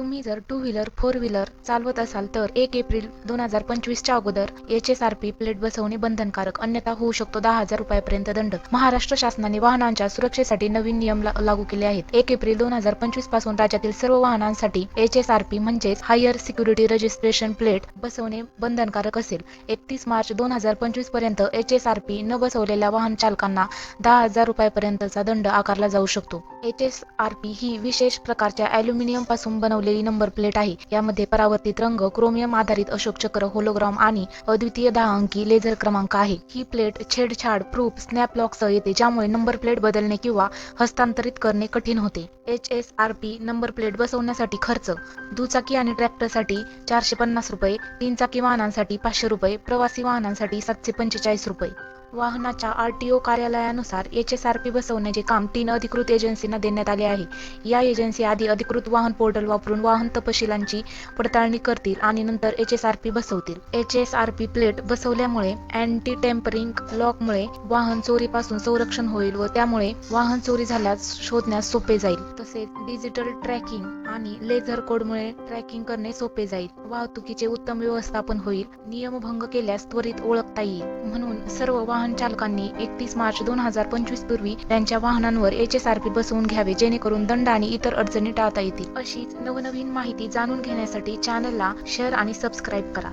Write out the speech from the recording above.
तुम्ही जर two wheeler four wheeler चालवत असाल तर एक एप्रिल दोन हजार पंचवीसच्या अगोदर H S R P plate बसवणे बंधनकारक अन्यथा होऊ शकतो दहा हजार रुपयापर्यंत दंड. महाराष्ट्र शासनाने वाहनांच्या सुरक्षेसाठी नवीन नियम ला- लागू केले आहेत. एक एप्रिल दोन हजार पंचवीसपासून राज्यातील सर्व वाहनांसाठी एच एस आर पी म्हणजेच हायर सिक्युरिटी रजिस्ट्रेशन प्लेट बसवणे बंधनकारक असेल. एकतीस मार्च दोन हजार पंचवीसपर्यंत एच एस आर पी न बसवलेल्या वाहन चालकांना दहा हजार रुपयापर्यंतचा दंड आकारला जाऊ शकतो. एच एस आर पी ही विशेष प्रकारच्या अॅल्युमिनियमपासून बनवलेली नंबर प्लेट आहे. यामध्ये परावर्तित रंग क्रोमियम आधारित अशोक चक्र होलोग्राम आणि अद्वितीय दहा अंकी लेझर क्रमांक आहे. ही प्लेट छेडछाड प्रूफ स्नॅप लॉकसह येते ज्यामुळे नंबर प्लेट बदलणे किंवा हस्तांतरित करणे कठीण होते. H S R P number plate बसवण्यासाठी खर्च दुचाकी आणि ट्रॅक्टरसाठी चारशे पन्नास रुपये तीन चाकी वाहनांसाठी पाचशे रुपये प्रवासी वाहनांसाठी सातशे पंचेचाळीस रुपये. वाहनाच्या आर टी ओ कार्यालयानुसार एच एस आर पी बसवण्याचे काम तीन अधिकृत एजन्सींना देण्यात आले आहे. या एजन्सी आधी अधिकृत वाहन पोर्टल वापरून वाहन तपशिलांची पडताळणी करतील आणि नंतर H S R P बसवतील. H S R P plate बसवल्यामुळे anti tampering लॉकमुळे वाहन चोरीपासून संरक्षण होईल व त्यामुळे वाहन चोरी झाल्यास शोधण्यास सोपे जाईल. तसेच डिजिटल ट्रॅकिंग आणि लेझर कोडमुळे ट्रॅकिंग करणे सोपे जाईल. वाहतुकीचे उत्तम व्यवस्थापन होईल. नियमभंग केल्यास त्वरित ओळखता येईल. म्हणून सर्व वाहन वाहन चालकांनी एकतीस मार्च दोन हजार पंचवीस पूर्वी त्यांच्या वाहनांवर एच एस आर पी बसवून घ्यावे जेणेकरून दंड आणि इतर अडचणी टाळता येतील. अशीच नवनवीन माहिती जाणून घेण्यासाठी चॅनलला शेअर आणि सबस्क्राईब करा.